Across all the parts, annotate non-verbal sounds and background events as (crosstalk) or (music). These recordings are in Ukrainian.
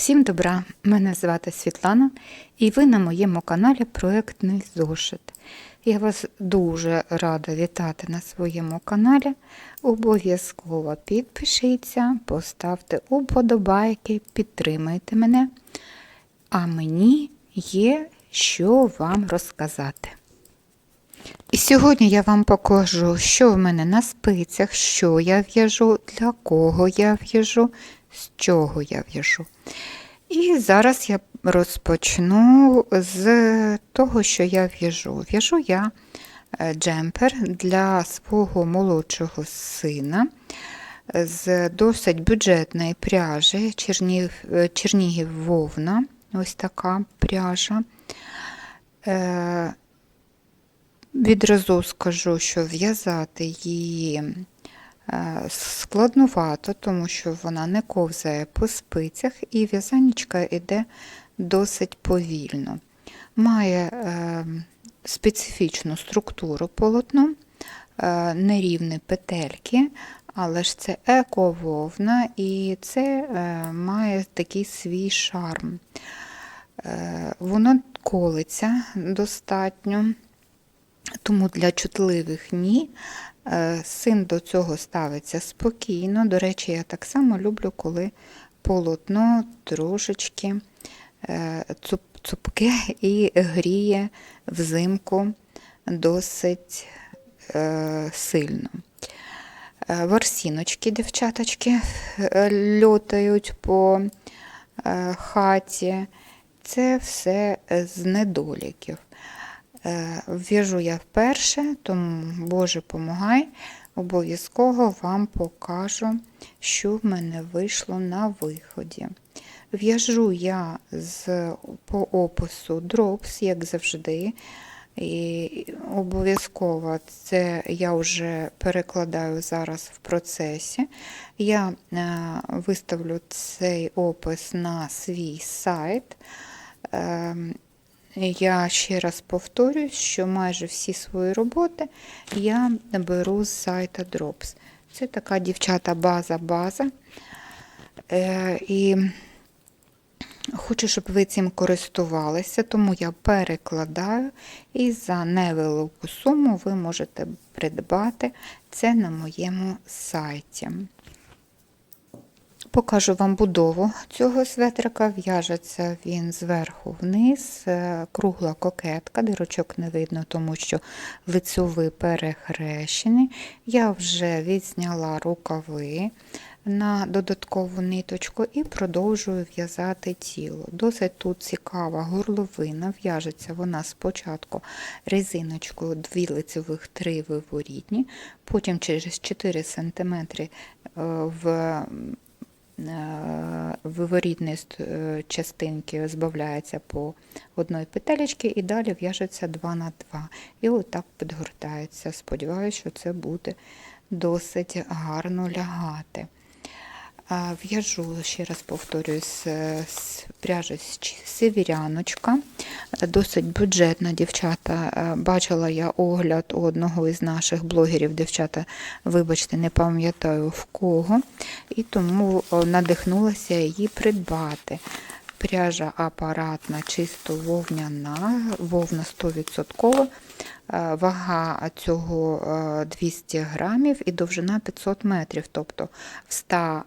Всім добра! Мене звати Світлана, і ви на моєму каналі Проектний зошит. Я вас дуже рада вітати на своєму каналі. Обов'язково підпишіться, поставте уподобайки, підтримайте мене. А мені є що вам розказати. І сьогодні я вам покажу, що в мене на спицях, що я в'яжу, для кого я в'яжу, з чого я в'яжу. І зараз я розпочну з того, що я в'яжу. В'яжу я е, джемпер для свого молодшого сина з досить бюджетної пряжі Чернігів, е, Чернігів Вовна. Ось така пряжа. Е, Відразу скажу, що в'язати її е, складнувато, тому що вона не ковзає по спицях і в'язанечка йде досить повільно. Має е, специфічну структуру полотно, е, нерівні петельки, але ж це екововна і це е, має такий свій шарм. Е, Воно колиться достатньо. Тому для чутливих ні. Е, Син до цього ставиться спокійно. До речі, я так само люблю, коли полотно трошечки е, цуп- цупке і гріє взимку досить е, сильно. Ворсіночки, дівчаточки, льотають по хаті. Це все з недоліків. Е, В'яжу я вперше, тому, Боже, помагай, обов'язково вам покажу, що в мене вийшло на виході. В'яжу я з, по опису Drops, як завжди. І обов'язково це я вже перекладаю зараз в процесі. Я е, виставлю цей опис на свій сайт. Я ще раз повторюю, що майже всі свої роботи я беру з сайта Drops. Це така дівчата база-база. Е, і хочу, щоб ви цим користувалися, тому я перекладаю і за невелику суму ви можете придбати це на моєму сайті. Покажу вам будову цього светрика. В'яжеться він зверху вниз, е, кругла кокетка, дирочок не видно, тому що лицьовий перехрещений. Я вже відзняла рукави на додаткову ниточку і продовжую в'язати тіло. Досить тут цікава горловина, в'яжеться вона спочатку резиночкою 2 лицьових 3 виворітні, потім через 4 см в Е, виворітної е, частинки збавляється по одної петелечки і далі в'яжеться 2 на 2. І отак підгортається. Сподіваюся, що це буде досить гарно лягати. В'яжу, ще раз повторюю, з, з пряжі сивіряночка, досить бюджетна дівчата. Е, Бачила я огляд у одного із наших блогерів, дівчата, вибачте, не пам'ятаю в кого, і тому надихнулася її придбати. Пряжа апаратна, чисто вовняна, вовна 100%. Е, Вага цього е, 200 грамів і довжина 500 метрів, тобто в 100 е,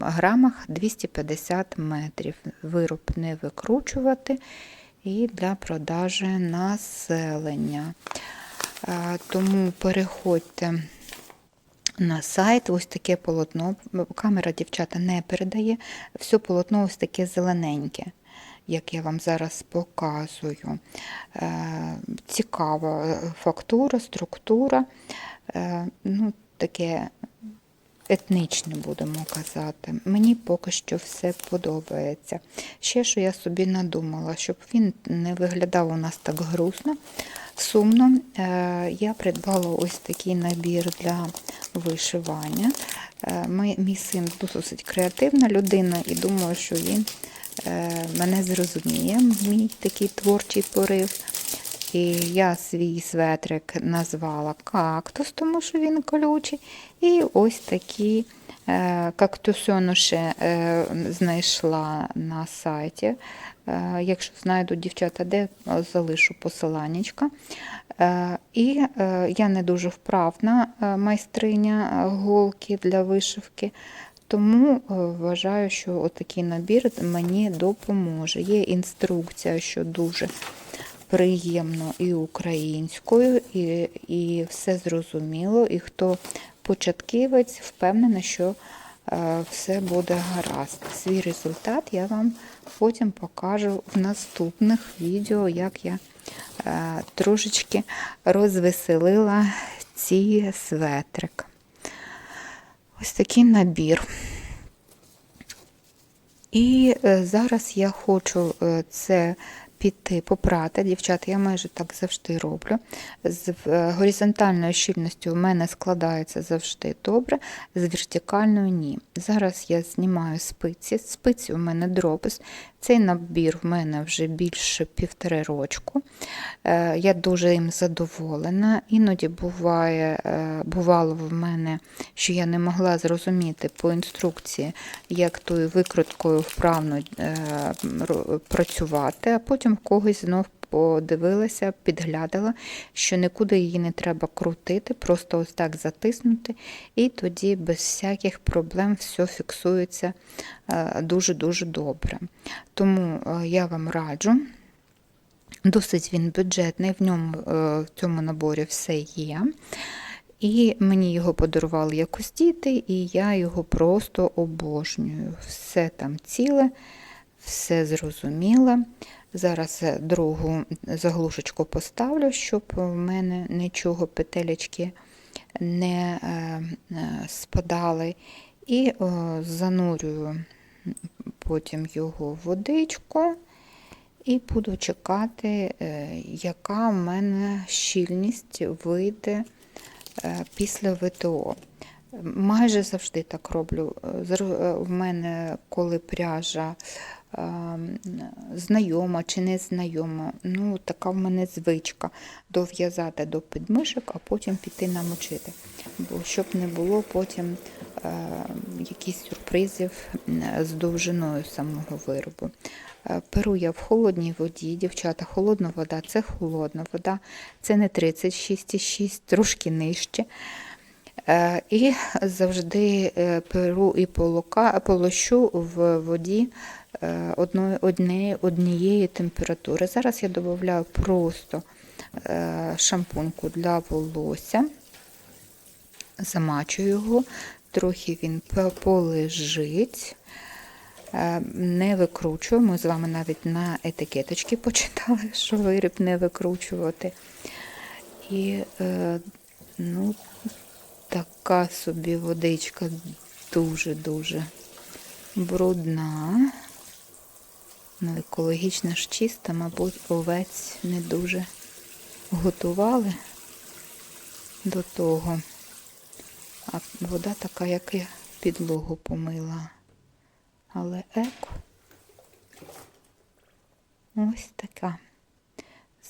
грамах 250 метрів. Вироб не викручувати і для продажі населення. Е, Тому переходьте на сайт, ось таке полотно. Камера, дівчата, не передає. Все полотно ось таке зелененьке, як я вам зараз показую. Е, Цікава фактура, структура. Е, Ну, таке етнічне, будемо казати. Мені поки що все подобається. Ще що я собі надумала, щоб він не виглядав у нас так грустно, сумно. е, Я придбала ось такий набір для вишивання. Мій, син досить креативна людина, і думаю, що він мене зрозуміє, мій такий творчий порив. І я свій светрик назвала кактус, тому що він колючий. І ось такі е, кактусонуші е, знайшла на сайті. Е, Якщо знайду дівчата, де е, залишу посиланнячка. Е, І е, я не дуже вправна е, майстриня е, голки для вишивки. Тому е, вважаю, що отакий набір мені допоможе. Є інструкція, що дуже приємно і українською, і, і все зрозуміло. І хто початківець, впевнена, що е, все буде гаразд. Свій результат я вам потім покажу в наступних відео, як я е, трошечки розвеселила ці светрик. Ось такий набір. І е, зараз я хочу е, це піти попрати. Дівчата, я майже так завжди роблю. З е, горизонтальною щільністю у мене складається завжди добре, з вертикальною ні. Зараз я знімаю спиці. Спиці у мене дропис. Цей набір в мене вже більше півтори рочку. Е, Я дуже їм задоволена. Іноді буває, е, бувало в мене, що я не могла зрозуміти по інструкції, як тою викруткою вправно працювати, а потім в когось знов подивилася, підглядала, що нікуди її не треба крутити, просто ось так затиснути, і тоді без всяких проблем все фіксується е, дуже-дуже добре. Тому е, я вам раджу. Досить він бюджетний, в ньому е, в цьому наборі все є. І мені його подарували якось діти, і я його просто обожнюю. Все там ціле, все зрозуміле. Зараз е, другу заглушечку поставлю, щоб в мене нічого петелечки не е, е, спадали. І занурюю потім його в водичку. І буду чекати, яка в мене щільність вийде після ВТО. Майже завжди так роблю. В мене, коли пряжа знайома чи не знайома, ну така в мене звичка дов'язати до підмишок, а потім піти намочити. Бо щоб не було потім е, якихось сюрпризів з довжиною самого виробу. Е, Перу я в холодній воді, дівчата, холодна вода це холодна вода, це не 36,6, трошки нижче. Е, І завжди е, перу і полока, полощу в воді е, одної, однієї, температури. Зараз я додаю просто е, шампуньку для волосся, замачую його, трохи він полежить. Е, Не викручую. Ми з вами навіть на етикеточці почитали, (laughs) що виріб не викручувати. І ну, така собі водичка дуже-дуже брудна. Ну, екологічно ж чиста, мабуть, овець не дуже готували до того. А вода така, як і підлогу помила. Але еко. Ось така.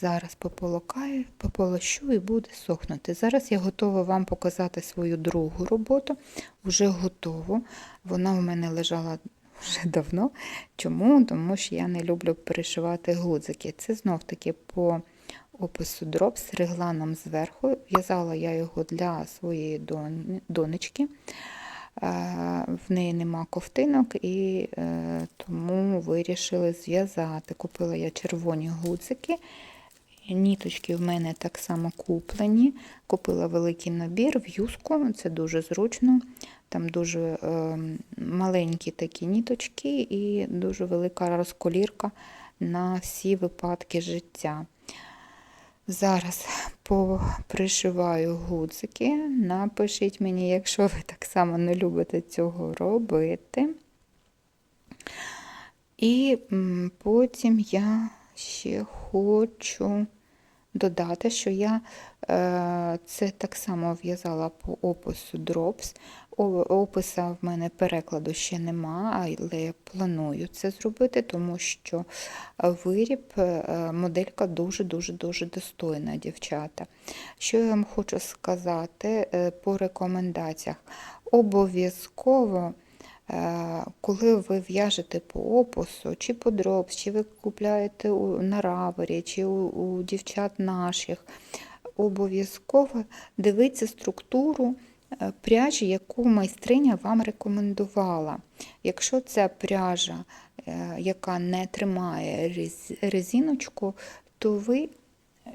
Зараз пополокаю, пополощу і буде сохнути. Зараз я готова вам показати свою другу роботу. Вже готову. Вона в мене лежала вже давно. Чому? Тому що я не люблю перешивати гудзики. Це знов таки по опису дроб з регланом зверху. В'язала я його для своєї донечки. Е, В неї нема ковтинок, і е, тому вирішили зв'язати. Купила я червоні гудзики. Ніточки в мене так само куплені. Купила великий набір в юску, це дуже зручно. Там дуже е, маленькі такі ніточки і дуже велика розколірка на всі випадки життя. Зараз попришиваю гудзики. Напишіть мені, якщо ви так само не любите цього робити. І потім я ще хочу додати, що я е, це так само в'язала по опису Drops. Описа в мене перекладу ще нема, але я планую це зробити, тому що виріб, е, моделька дуже-дуже дуже достойна, дівчата. Що я вам хочу сказати е, по рекомендаціях? Обов'язково, е, коли ви в'яжете по опису, чи по дропс, чи ви купляєте на равері, чи у, у дівчат наших, обов'язково дивіться структуру пряжі, яку майстриня вам рекомендувала. Якщо це пряжа, е, яка не тримає рез- резиночку, то ви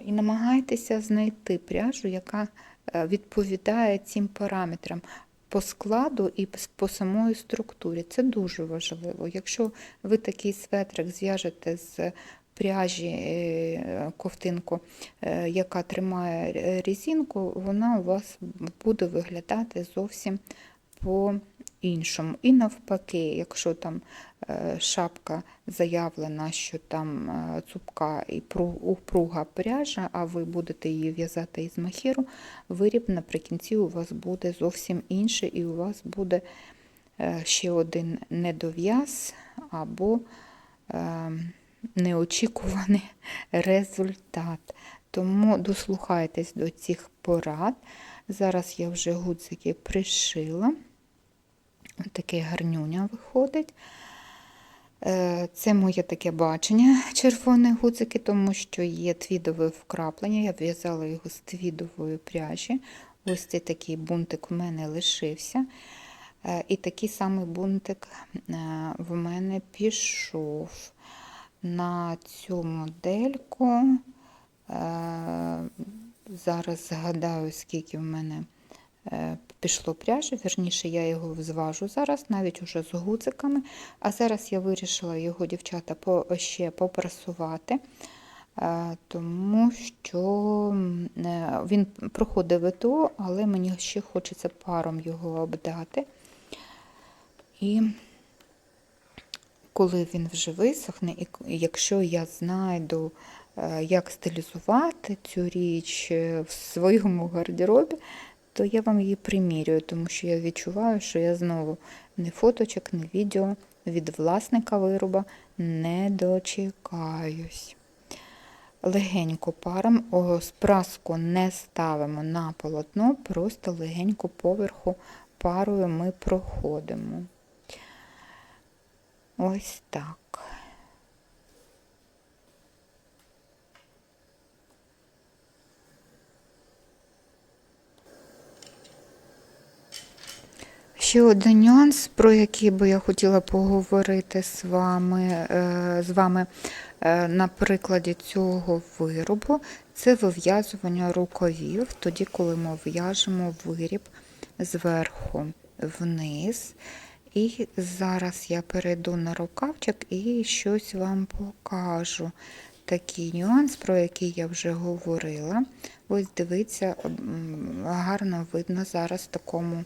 і намагайтеся знайти пряжу, яка е, відповідає цим параметрам по складу і по самої структурі. Це дуже важливо. Якщо ви такий светрик зв'яжете з пряжі е, ковтинку, е, яка тримає р- резинку, вона у вас буде виглядати зовсім по-іншому. І навпаки, якщо там е, шапка заявлена, що там цупка і упруга пряжа, а ви будете її в'язати із махіру, виріб наприкінці у вас буде зовсім інший, і у вас буде ще один недов'яз або е, неочікуваний (laughs) результат. Тому дослухайтесь до цих порад. Зараз я вже гудзики пришила. Таке гарнюня виходить. Е, Це моє таке бачення червоних гудзики, тому що є твідове вкраплення. Я в'язала його з твідової пряжі. Ось цей такий бунтик у мене лишився. Е, І такий самий бунтик е, в мене пішов на цю модельку. Е, Зараз згадаю, скільки в мене е, пішло пряжі, вірніше, я його зважу зараз, навіть уже з гудзиками. А зараз я вирішила його, дівчата, ще попрасувати, е, тому що він проходить ВТО, але мені ще хочеться паром його обдати. І коли він вже висохне, і якщо я знайду, е, як стилізувати цю річ е, в своєму гардеробі, то я вам її примірюю, тому що я відчуваю, що я знову ні фоточок, ні відео від власника вироба не дочекаюсь. Легенько паром, спраску не ставимо на полотно, просто легенько поверху парою ми проходимо. Ось так. Ще один нюанс, про який би я хотіла поговорити з вами, е, з вами е, на прикладі цього виробу, це вив'язування рукавів, тоді, коли ми в'яжемо виріб зверху вниз. І зараз я перейду на рукавчик і щось вам покажу. Такий нюанс, про який я вже говорила. Ось дивіться, гарно видно зараз в такому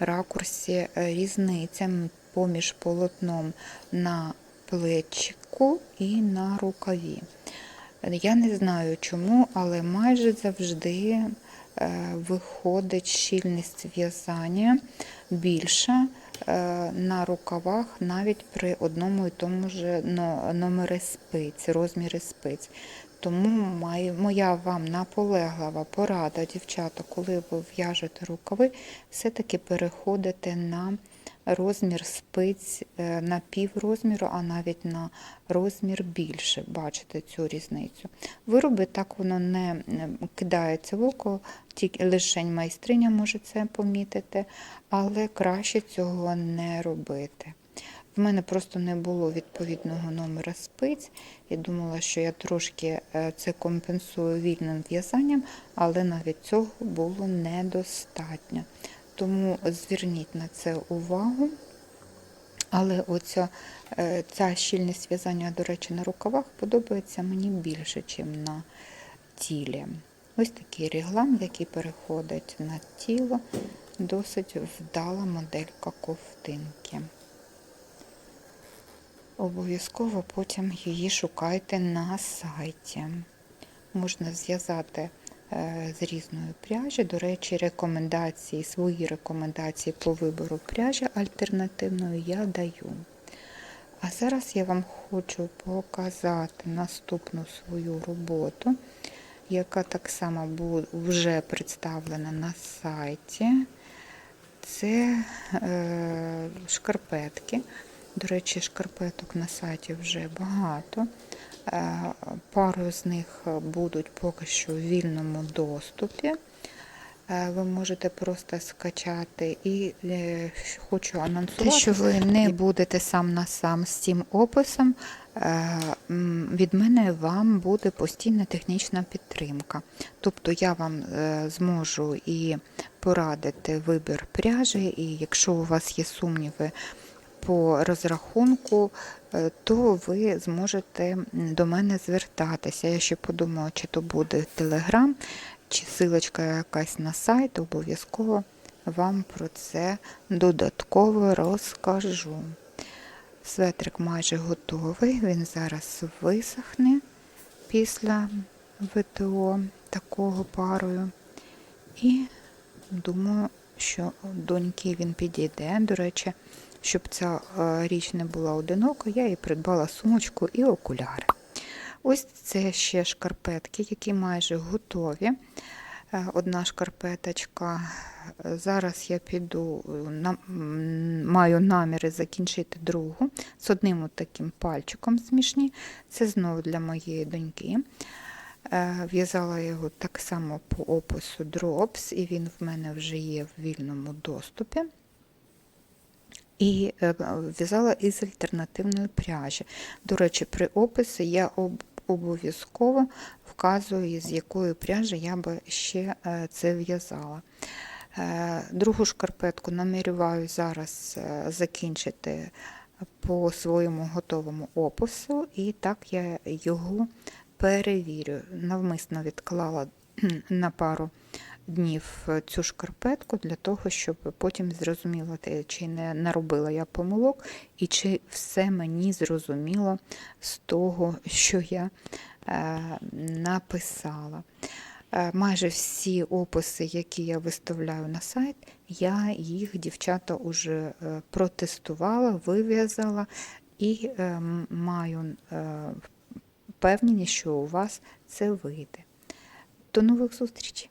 ракурсі е, різниця поміж полотном на плечику і на рукаві. Я не знаю чому, але майже завжди е, виходить щільність в'язання більша на рукавах навіть при одному і тому ж номері спиць, розміри спиць. Тому моя вам наполеглива порада, дівчата, коли ви в'яжете рукави, все-таки переходите на розмір спиць е, на піврозміру, а навіть на розмір більше. Бачите цю різницю. Вироби так воно не кидається в око, тільки лишень майстриня може це помітити, але краще цього не робити. В мене просто не було відповідного номера спиць. Я думала, що я трошки е, це компенсую вільним в'язанням, але навіть цього було недостатньо. Тому зверніть на це увагу. Але оця е, ця щільність в'язання, до речі, на рукавах подобається мені більше, ніж на тілі. Ось такий реглан, який переходить на тіло, досить вдала моделька ковтинки. Обов'язково потім її шукайте на сайті. Можна зв'язати з різної пряжі. До речі, рекомендації, свої рекомендації по вибору пряжі альтернативної я даю. А зараз я вам хочу показати наступну свою роботу, яка так само вже представлена на сайті. Це е, шкарпетки. До речі, шкарпеток на сайті вже багато. Е, пару з них будуть поки що в вільному доступі. Е, Ви можете просто скачати і е, хочу анонсувати, те, що ви не будете сам на сам з цим описом. Від мене вам буде постійна технічна підтримка. Тобто я вам зможу і порадити вибір пряжі, і якщо у вас є сумніви по розрахунку, то ви зможете до мене звертатися. Я ще подумала, чи то буде Телеграм, чи силочка якась на сайт, обов'язково вам про це додатково розкажу. Светрик майже готовий, він зараз висохне після ВТО такого парою. І думаю, що доньки він підійде. До речі, щоб ця е, річ не була одинока, я їй придбала сумочку і окуляри. Ось це ще шкарпетки, які майже готові. Е, Одна шкарпеточка. Зараз я піду, маю наміри закінчити другу з одним таким пальчиком смішні. Це знову для моєї доньки. Е, В'язала його так само по опису Drops, і він в мене вже є в вільному доступі. І е, в'язала із альтернативної пряжі. До речі, при описі я обов'язково вказую, з якої пряжі я би ще е, це в'язала. Е, Другу шкарпетку намірюваю зараз закінчити по своєму готовому опису, і так я його перевірю. Навмисно відклала на пару днів цю шкарпетку для того, щоб потім зрозуміла, чи не наробила я помилок, і чи все мені зрозуміло з того, що я е, написала. Е, Майже всі описи, які я виставляю на сайт, я їх, дівчата, уже е, протестувала, вив'язала і е, маю е, впевненість, що у вас це вийде. До нових зустрічей!